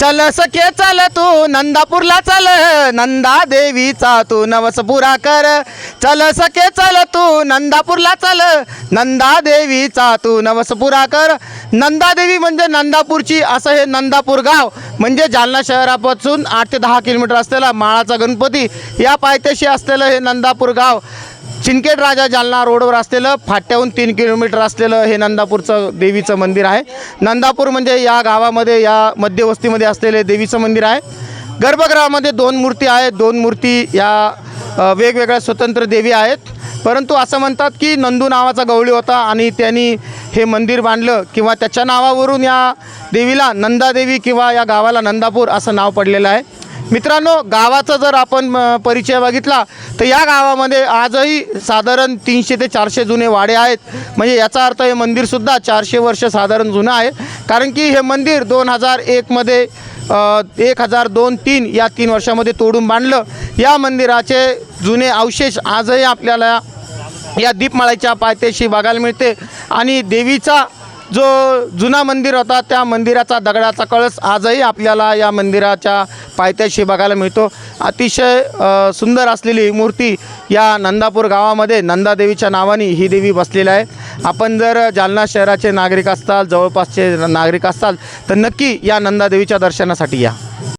चल सखे चल तू नंदापूरला चल नंदा देवीचा तू नवस पुरा कर. चल सखे चल तू नंदापूरला चल नंदा देवीचा तू नवस पुरा कर. नंदादेवी म्हणजे नंदापूरची असं हे नंदापूर गाव. म्हणजे जालना शहरापासून आठ ते दहा किलोमीटर असलेला माळाचा गणपती या पायथ्याशी असलेलं हे नंदापूर गाव. चिनकेट राजा जालना रोडवर असलेलं फाट्याहून तीन किलोमीटर असलेलं हे नंदापूरचं देवीचं मंदिर आहे. नंदापूर म्हणजे या गावामध्ये या मध्यवस्तीमध्ये असलेले देवीचं मंदिर आहे. गर्भगृहामध्ये दोन मूर्ती आहेत. दोन मूर्ती या वेगवेगळ्या स्वतंत्र देवी आहेत. परंतु असं म्हणतात की नंदू नावाचा गवळी होता आणि त्यांनी हे मंदिर बांधलं किंवा त्याच्या नावावरून या देवीला नंदादेवी किंवा या गावाला नंदापूर असं नाव पडलेलं आहे. मित्रांनो गावाचा जर आपण परिचय बघितला तर या गावामध्ये आजही साधारण तीनशे ते चारशे जुने वाडे आहेत. म्हणजे याचा अर्थ हे मंदिरसुद्धा चारशे वर्ष साधारण जुनं आहे. कारण की हे मंदिर दोन हजार एकमध्ये एक हजार दोन तीन या तीन वर्षामध्ये तोडून बांधलं. या मंदिराचे जुने अवशेष आजही आपल्याला या दीपमाळ्याच्या पायथ्याशी बघायला मिळते. आणि देवीचा जो जुना मंदिर होता त्या मंदिराचा दगडाचा कळस आजही आपल्याला या मंदिराच्या पायथ्याशी बघायला मिळतो. अतिशय सुंदर असलेली ही मूर्ती या नंदापूर गावामध्ये नंदादेवीच्या नावाने ही देवी बसलेली आहे. आपण जर जालना शहराचे नागरिक असताल जवळपासचे नागरिक असताल तर नक्की या नंदादेवीच्या दर्शनासाठी या.